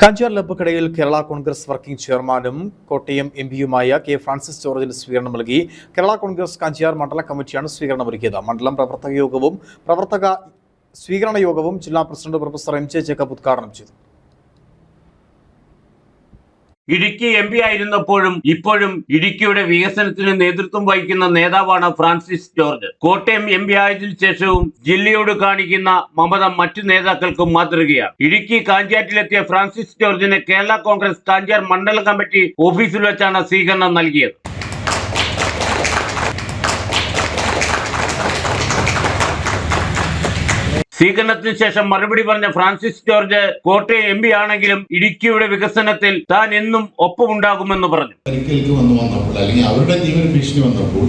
കാഞ്ചാർ ലബ്ബക്കടയിൽ കേരള കോൺഗ്രസ് വർക്കിംഗ് ചെയർമാനും കോട്ടയം എം പിയുമായ കെ ഫ്രാൻസിസ് ജോർജിന് സ്വീകരണം നൽകി. കേരള കോൺഗ്രസ് കഞ്ചാർ മണ്ഡല കമ്മിറ്റിയാണ് സ്വീകരണമൊരുക്കിയത്. മണ്ഡലം പ്രവർത്തക യോഗവും പ്രവർത്തക സ്വീകരണ യോഗവും ജില്ലാ president professor M J Jacob ഉദ്ഘാടനം ചെയ്തു. ഇടുക്കി എം പി ആയിരുന്നപ്പോഴും ഇപ്പോഴും ഇടുക്കിയുടെ വികസനത്തിന് നേതൃത്വം വഹിക്കുന്ന നേതാവാണ് Francis George. Kottayam M P ആയതിനു ശേഷവും ജില്ലയോട് കാണിക്കുന്ന മമത മറ്റു നേതാക്കൾക്കും മാതൃകയാണ്. ഇടുക്കി കാഞ്ചാറ്റിലെത്തിയ ഫ്രാൻസിസ് ജോർജിന് കേരള കോൺഗ്രസ് കാഞ്ചാർ മണ്ഡലം കമ്മിറ്റി ഓഫീസിൽ വെച്ചാണ് സ്വീകരണം നൽകിയത്. സ്വീകരണത്തിന് ശേഷം മറുപടി പറഞ്ഞ Francis George Kottayam M P ആണെങ്കിലും ഇടുക്കിയുടെ വികസനത്തിൽ താൻ എന്നും ഒപ്പമുണ്ടാകുമെന്ന് പറഞ്ഞു. പരിക്കേൽക്ക് വന്നു വന്നപ്പോൾ അല്ലെങ്കിൽ അവരുടെ ജീവൻ ഭീഷണി വന്നപ്പോൾ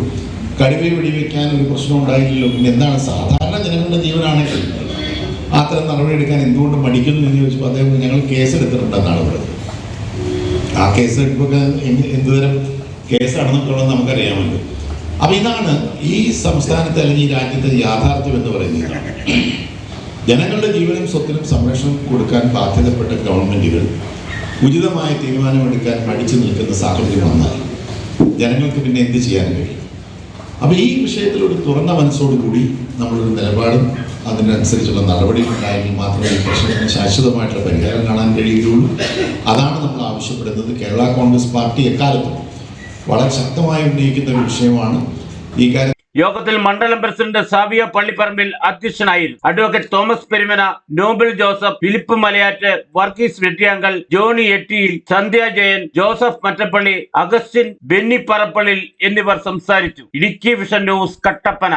കടുവ വെടിവെക്കാൻ ഒരു പ്രശ്നം ഉണ്ടായില്ലല്ലോ. പിന്നെ എന്താണ്? സാധാരണ ജനങ്ങളുടെ ജീവനാണെങ്കിൽ അത്തരം നടപടിയെടുക്കാൻ എന്തുകൊണ്ട് മടിക്കുന്നു എന്ന് ചോദിച്ചപ്പോൾ അദ്ദേഹം ഞങ്ങൾ കേസെടുത്തിട്ടുണ്ടെന്നാണ് പറഞ്ഞത്. ആ കേസ് എടുപ്പൊക്കെ എന്തുതരം കേസാണെന്നൊക്കെയുള്ളത് നമുക്കറിയാമല്ലോ. അപ്പം ഇതാണ് ഈ സംസ്ഥാനത്തെ അല്ലെങ്കിൽ ഈ രാജ്യത്തെ യാഥാർത്ഥ്യം എന്ന് പറയുന്നത്. ജനങ്ങളുടെ ജീവനും സ്വത്തിനും സംരക്ഷണം കൊടുക്കാൻ ബാധ്യതപ്പെട്ട ഗവൺമെന്റുകൾ ഉചിതമായ തീരുമാനമെടുക്കാൻ മടിച്ചു നിൽക്കുന്ന സാഹചര്യം വന്നാൽ ജനങ്ങൾക്ക് പിന്നെ എന്ത് ചെയ്യാൻ കഴിയും? അപ്പോൾ ഈ വിഷയത്തിൽ ഒരു തുറന്ന മനസ്സോടുകൂടി നമ്മളൊരു നിലപാടും അതിനനുസരിച്ചുള്ള നടപടികൾ ഉണ്ടായെങ്കിൽ മാത്രമേ ഈ പ്രശ്നത്തിന് ശാശ്വതമായിട്ടുള്ള പരിഹാരം കാണാൻ കഴിയുകയുള്ളൂ. അതാണ് നമ്മൾ ആവശ്യപ്പെടുന്നത്. കേരള കോൺഗ്രസ് പാർട്ടി എക്കാലത്തും വളരെ ശക്തമായി ഉന്നയിക്കുന്ന ഒരു വിഷയമാണ്. ഈ കാര്യം യോഗത്തിൽ മണ്ഡലം പ്രസിഡന്റ് സാവിയ പള്ളിപ്പറമ്പിൽ അധ്യക്ഷനായിരുന്നു advocate Thomas Perumana Noble Joseph Philip Malayat Varghese Vettiyankal Johnny Ettiyil Sandhya Jayan Joseph Mattappally Augustine Benny Parappallil എന്നിവർ സംസാരിച്ചു. Idukki vision news Kattappana.